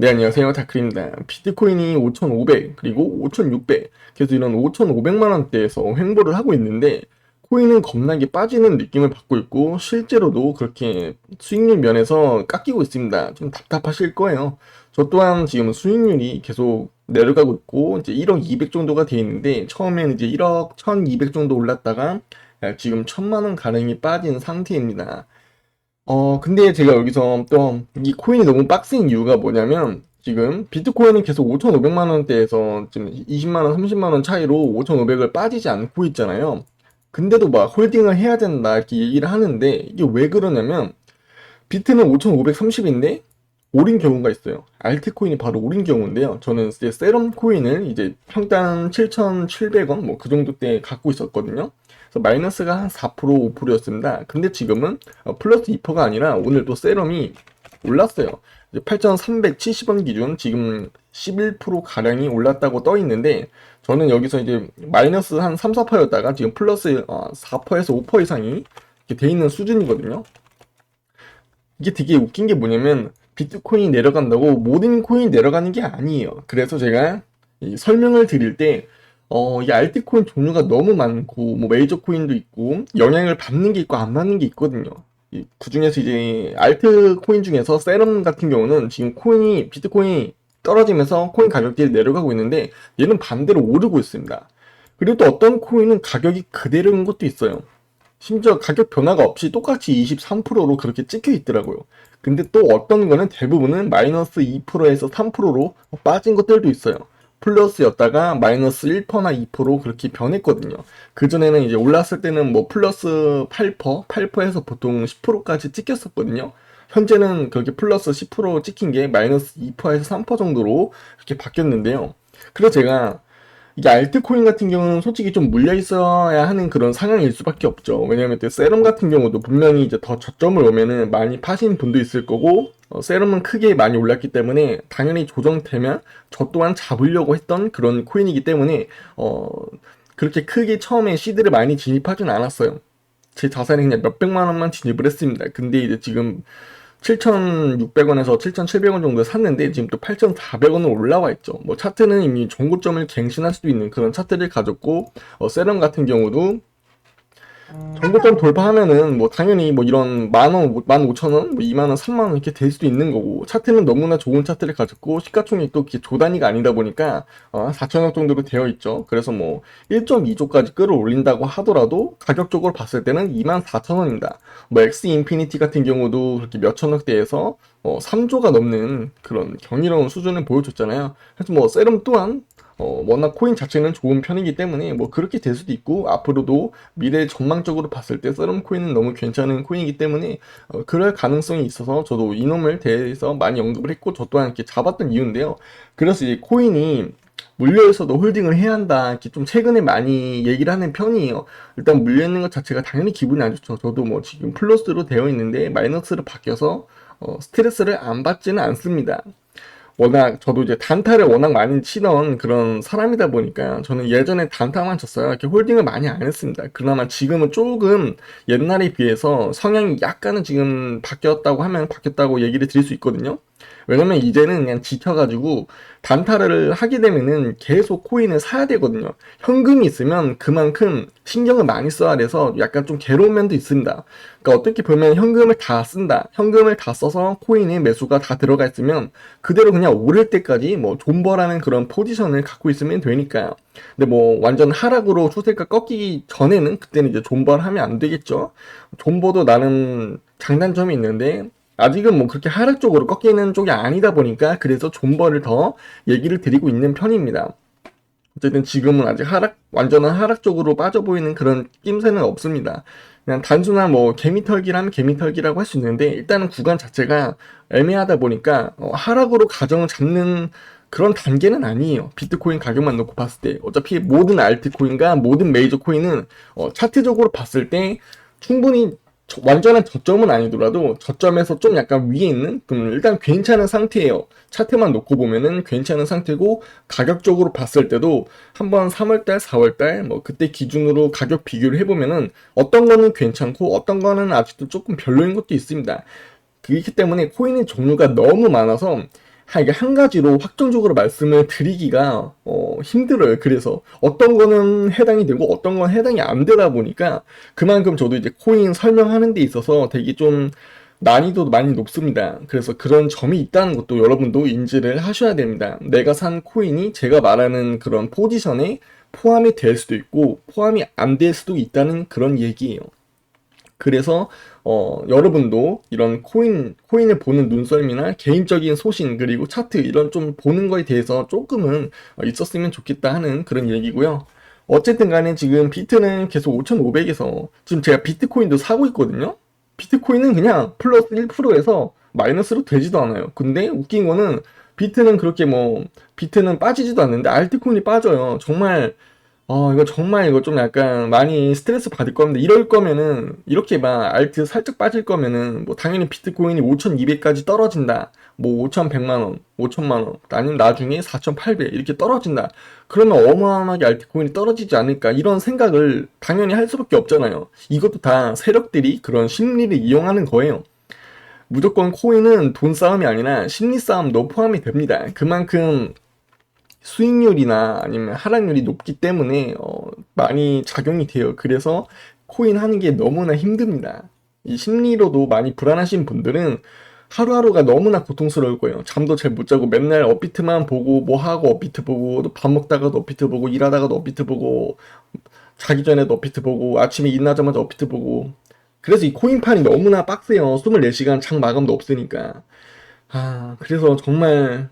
네, 안녕하세요. 다크입니다. 비트코인이 5,500, 그리고 5,600, 계속 이런 5,500만 원대에서 횡보를 하고 있는데, 코인은 겁나게 빠지는 느낌을 받고 있고, 실제로도 그렇게 수익률 면에서 깎이고 있습니다. 좀 답답하실 거예요. 저 또한 지금 수익률이 계속 내려가고 있고, 이제 1억 200 정도가 돼 있는데, 처음에는 이제 1억 1200 정도 올랐다가, 지금 1000만원 가량이 빠진 상태입니다. 어, 근데 제가 여기서 또 이 코인이 너무 빡센 이유가 뭐냐면 지금 비트코인은 계속 5,500만 원대에서 지금 20만 원, 30만 원 차이로 5,500을 빠지지 않고 있잖아요. 근데도 막 홀딩을 해야 된다 이렇게 얘기를 하는데 이게 왜 그러냐면 비트는 5,530인데 오린 경우가 있어요. 알트코인이 바로 오린 경우인데요. 저는 이제 세럼 코인을 이제 평단 7,700원 뭐 그 정도 때 갖고 있었거든요. 그래서 마이너스가 한 4% 5%였습니다. 근데 지금은 어, 플러스 2%가 아니라 오늘 또 세럼이 올랐어요. 8,370원 기준 지금 11% 가량이 올랐다고 떠 있는데 저는 여기서 이제 마이너스 한 3, 4%였다가 지금 플러스 4%에서 어, 5% 이상이 돼 있는 수준이거든요. 이게 되게 웃긴 게 뭐냐면 비트코인이 내려간다고 모든 코인이 내려가는 게 아니에요. 그래서 제가 설명을 드릴 때 어, 이 알트코인 종류가 너무 많고, 뭐 메이저 코인도 있고, 영향을 받는 게 있고, 안 받는 게 있거든요. 그 중에서 이제 알트코인 중에서 세럼 같은 경우는 지금 코인이, 비트코인이 떨어지면서 코인 가격들이 내려가고 있는데, 얘는 반대로 오르고 있습니다. 그리고 또 어떤 코인은 가격이 그대로인 것도 있어요. 심지어 가격 변화가 없이 똑같이 23%로 그렇게 찍혀 있더라고요. 근데 또 어떤 거는 대부분은 마이너스 2%에서 3%로 빠진 것들도 있어요. 플러스였다가 마이너스 1%나 2% 그렇게 변했거든요. 그전에는 이제 올랐을 때는 뭐 플러스 8%, 8%에서 보통 10%까지 찍혔었거든요. 현재는 그렇게 플러스 10% 찍힌 게 마이너스 2%에서 3% 정도로 이렇게 바뀌었는데요. 그래서 제가 이게 알트코인 같은 경우는 솔직히 좀 물려 있어야 하는 그런 상황일 수밖에 없죠. 왜냐면 또 세럼 같은 경우도 분명히 이제 더 저점을 오면은 많이 파신 분도 있을 거고 어, 세럼은 크게 많이 올랐기 때문에 당연히 조정되면 저 또한 잡으려고 했던 그런 코인이기 때문에 어 그렇게 크게 처음에 시드를 많이 진입하진 않았어요. 제 자산이 그냥 몇 백만 원만 진입을 했습니다. 근데 이제 지금 7,600원에서 7,700원 정도 샀는데 지금 또 8,400원으로 올라와 있죠. 뭐 차트는 이미 종고점을 갱신할 수도 있는 그런 차트를 가졌고 어, 세럼 같은 경우도 정고점 돌파하면은 뭐 당연히 뭐 이런 만원, 만 오천 원, 뭐 이만 원, 삼만 원 이렇게 될 수도 있는 거고 차트는 너무나 좋은 차트를 가졌고 시가총액도 이렇게 조 단위가 아니다 보니까 어, 4천억 정도로 되어 있죠. 그래서 뭐 1.2조까지 끌어올린다고 하더라도 가격적으로 봤을 때는 2만 4천 원입니다. 뭐 엑스 인피니티 같은 경우도 그렇게 몇 천억대에서 어, 3조가 넘는 그런 경이로운 수준을 보여줬잖아요. 그래서 뭐 세럼 또한 어, 워낙 코인 자체는 좋은 편이기 때문에 뭐 그렇게 될 수도 있고 앞으로도 미래 전망적으로 봤을 때 썰음 코인은 너무 괜찮은 코인이기 때문에 어, 그럴 가능성이 있어서 저도 이놈을 대해서 많이 언급을 했고 저 또한 이렇게 잡았던 이유인데요. 그래서 이 코인이 물려있어도 홀딩을 해야 한다. 이렇게 좀 최근에 많이 얘기를 하는 편이에요. 일단 물려있는 것 자체가 당연히 기분이 안 좋죠. 저도 뭐 지금 플러스로 되어 있는데 마이너스로 바뀌어서 어, 스트레스를 안 받지는 않습니다. 워낙 저도 이제 단타를 워낙 많이 치던 그런 사람이다 보니까 저는 예전에 단타만 쳤어요. 이렇게 홀딩을 많이 안 했습니다. 그나마 지금은 조금 옛날에 비해서 성향이 약간은 지금 바뀌었다고 하면 바뀌었다고 얘기를 드릴 수 있거든요. 왜냐면 이제는 그냥 지쳐가지고 단타를 하게 되면은 계속 코인을 사야 되거든요. 현금이 있으면 그만큼 신경을 많이 써야 돼서 약간 좀 괴로운 면도 있습니다. 그러니까 어떻게 보면 현금을 다 쓴다. 현금을 다 써서 코인에 매수가 다 들어가 있으면 그대로 그냥 오를 때까지 뭐 존버라는 그런 포지션을 갖고 있으면 되니까요. 근데 뭐 완전 하락으로 추세가 꺾이기 전에는 그때는 이제 존버를 하면 안 되겠죠. 존버도 나는 장단점이 있는데 아직은 뭐 그렇게 하락 쪽으로 꺾이는 쪽이 아니다 보니까 그래서 존버를 더 얘기를 드리고 있는 편입니다. 어쨌든 지금은 아직 하락, 완전한 하락 쪽으로 빠져 보이는 그런 낌새는 없습니다. 그냥 단순한 뭐 개미털기라면 개미털기라고 할 수 있는데 일단은 구간 자체가 애매하다 보니까 어, 하락으로 가정을 잡는 그런 단계는 아니에요. 비트코인 가격만 놓고 봤을 때. 어차피 모든 알트코인과 모든 메이저 코인은 어, 차트적으로 봤을 때 충분히 완전한 저점은 아니더라도 저점에서 좀 약간 위에 있는 그럼 일단 괜찮은 상태예요. 차트만 놓고 보면은 괜찮은 상태고 가격적으로 봤을 때도 한번 3월달, 4월달 뭐 그때 기준으로 가격 비교를 해보면은 어떤 거는 괜찮고 어떤 거는 아직도 조금 별로인 것도 있습니다. 그렇기 때문에 코인의 종류가 너무 많아서 한, 가지로 확정적으로 말씀을 드리기가 어, 힘들어요. 그래서 어떤 거는 해당이 되고 어떤 건 해당이 안 되다 보니까 그만큼 저도 이제 코인 설명하는 데 있어서 되게 좀 난이도도 많이 높습니다. 그래서 그런 점이 있다는 것도 여러분도 인지를 하셔야 됩니다. 내가 산 코인이 제가 말하는 그런 포지션에 포함이 될 수도 있고 포함이 안 될 수도 있다는 그런 얘기예요. 그래서 어, 여러분도 이런 코인, 코인을 보는 눈썰미나 개인적인 소신, 그리고 차트, 이런 좀 보는 거에 대해서 조금은 어, 있었으면 좋겠다 하는 그런 얘기고요. 어쨌든 간에 지금 비트는 계속 5,500에서 지금 제가 비트코인도 사고 있거든요. 비트코인은 그냥 플러스 1%에서 마이너스로 되지도 않아요. 근데 웃긴 거는 비트는 그렇게 뭐, 비트는 빠지지도 않는데 알트코인이 빠져요. 정말 어, 이거 정말 이거 좀 약간 많이 스트레스 받을 겁니다. 이럴 거면은, 이렇게 막 알트 살짝 빠질 거면은, 뭐 당연히 비트코인이 5,200까지 떨어진다. 뭐 5,100만원, 5,000만원, 아니면 나중에 4,800 이렇게 떨어진다. 그러면 어마어마하게 알트코인이 떨어지지 않을까. 이런 생각을 당연히 할 수밖에 없잖아요. 이것도 다 세력들이 그런 심리를 이용하는 거예요. 무조건 코인은 돈 싸움이 아니라 심리 싸움도 포함이 됩니다. 그만큼 수익률이나 아니면 하락률이 높기 때문에 어, 많이 작용이 돼요. 그래서 코인 하는 게 너무나 힘듭니다. 이 심리로도 많이 불안하신 분들은 하루하루가 너무나 고통스러울 거예요. 잠도 잘 못 자고 맨날 업비트만 보고 뭐 하고 업비트 보고 또 밥 먹다가도 업비트 보고 일하다가도 업비트 보고 자기 전에도 업비트 보고 아침에 일어나자마자 업비트 보고 그래서 이 코인판이 너무나 빡세요. 24시간 장 마감도 없으니까. 아, 그래서 정말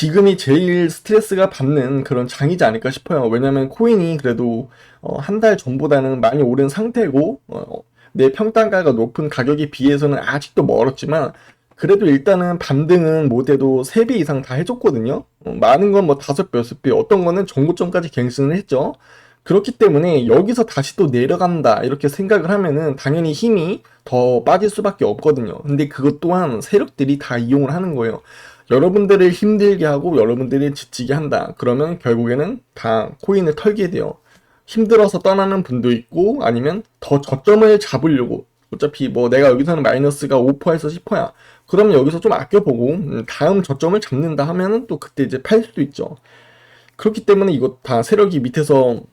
지금이 제일 스트레스가 받는 그런 장이지 않을까 싶어요. 왜냐면 코인이 그래도 어, 한 달 전보다는 많이 오른 상태고 어, 내 평단가가 높은 가격에 비해서는 아직도 멀었지만 그래도 일단은 반등은 못해도 3배 이상 다 해줬거든요. 어, 많은 건 뭐 5배, 6배, 어떤 거는 정고점까지 갱신을 했죠. 그렇기 때문에 여기서 다시 또 내려간다 이렇게 생각을 하면은 당연히 힘이 더 빠질 수밖에 없거든요. 근데 그것 또한 세력들이 다 이용을 하는 거예요. 여러분들을 힘들게 하고 여러분들이 지치게 한다. 그러면 결국에는 다 코인을 털게 돼요. 힘들어서 떠나는 분도 있고 아니면 더 저점을 잡으려고 어차피 뭐 내가 여기서는 마이너스가 5%에서 10%야. 그러면 여기서 좀 아껴보고 음, 다음 저점을 잡는다 하면은 또 그때 이제 팔 수도 있죠. 그렇기 때문에 이거 다 세력이 밑에서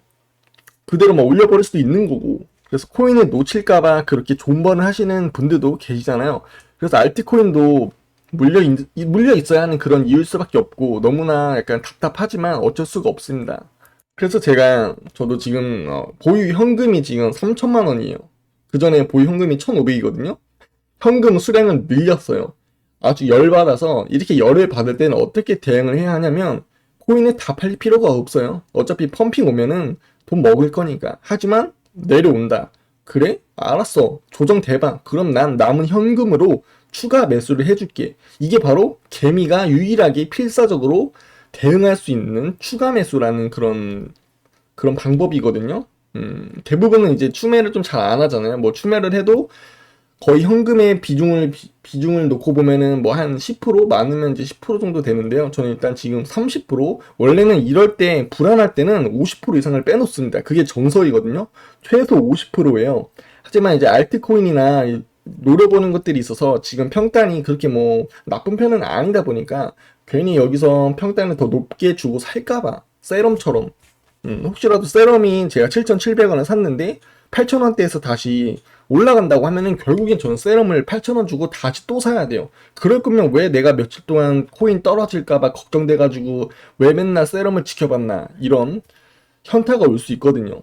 그대로 막 올려버릴 수도 있는 거고 그래서 코인을 놓칠까봐 그렇게 존버를 하시는 분들도 계시잖아요. 그래서 알트코인도 물려, 있, 물려 있어야 하는 그런 이유일 수밖에 없고 너무나 약간 답답하지만 어쩔 수가 없습니다. 그래서 제가 저도 지금 어, 보유 현금이 지금 3천만 원이에요. 그 전에 보유 현금이 1,500이거든요. 현금 수량은 늘렸어요. 아주 열받아서 이렇게 열을 받을 때는 어떻게 대응을 해야 하냐면 코인을 다 팔릴 필요가 없어요. 어차피 펌핑 오면은 돈 먹을 거니까. 하지만 내려온다. 그래? 알았어. 조정 대박. 그럼 난 남은 현금으로 추가 매수를 해줄게. 이게 바로 개미가 유일하게 필사적으로 대응할 수 있는 추가 매수라는 그런 그런 방법이거든요. 음, 대부분은 이제 추매를 좀 잘 안 하잖아요. 뭐 추매를 해도 거의 현금의 비중을 비, 중을 놓고 보면은 뭐 한 10% 많으면 이제 10% 정도 되는데요. 저는 일단 지금 30% 원래는 이럴 때 불안할 때는 50% 이상을 빼놓습니다. 그게 정설이거든요. 최소 50%예요. 하지만 이제 알트코인이나 노려보는 것들이 있어서 지금 평단이 그렇게 뭐 나쁜 편은 아니다 보니까 괜히 여기서 평단을 더 높게 주고 살까봐 세럼처럼 음, 혹시라도 세럼이 제가 7,700원에 샀는데 8,000원대에서 다시 올라간다고 하면은 결국엔 저는 세럼을 8,000원 주고 다시 또 사야 돼요. 그럴 거면 왜 내가 며칠 동안 코인 떨어질까봐 걱정돼가지고 왜 맨날 세럼을 지켜봤나 이런 현타가 올 수 있거든요.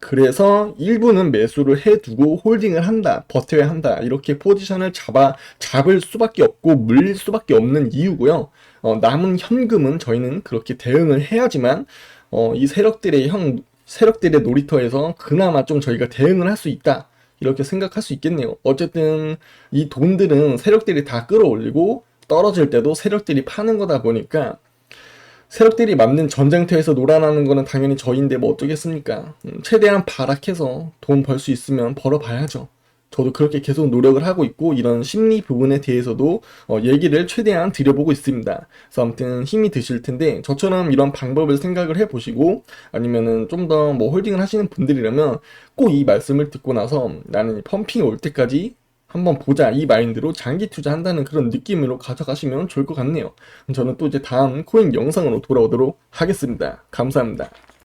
그래서 일부는 매수를 해두고 홀딩을 한다, 버텨야 한다, 이렇게 포지션을 잡아, 잡을 수밖에 없고 물릴 수밖에 없는 이유고요. 어, 남은 현금은 저희는 그렇게 대응을 해야지만, 어, 이 세력들의 형, 세력들의 놀이터에서 그나마 좀 저희가 대응을 할 수 있다. 이렇게 생각할 수 있겠네요. 어쨌든 이 돈들은 세력들이 다 끌어올리고 떨어질 때도 세력들이 파는 거다 보니까 세력들이 맞는 전쟁터에서 놀아나는 거는 당연히 저인데 뭐 어쩌겠습니까? 음, 최대한 발악해서 돈 벌 수 있으면 벌어봐야죠. 저도 그렇게 계속 노력을 하고 있고 이런 심리 부분에 대해서도 어, 얘기를 최대한 드려보고 있습니다. 그래서 아무튼 힘이 드실 텐데 저처럼 이런 방법을 생각을 해보시고 아니면은 좀 더 뭐 홀딩을 하시는 분들이라면 꼭 이 말씀을 듣고 나서 나는 펌핑이 올 때까지 한번 보자 이 마인드로 장기 투자한다는 그런 느낌으로 가져가시면 좋을 것 같네요. 저는 또 이제 다음 코인 영상으로 돌아오도록 하겠습니다. 감사합니다.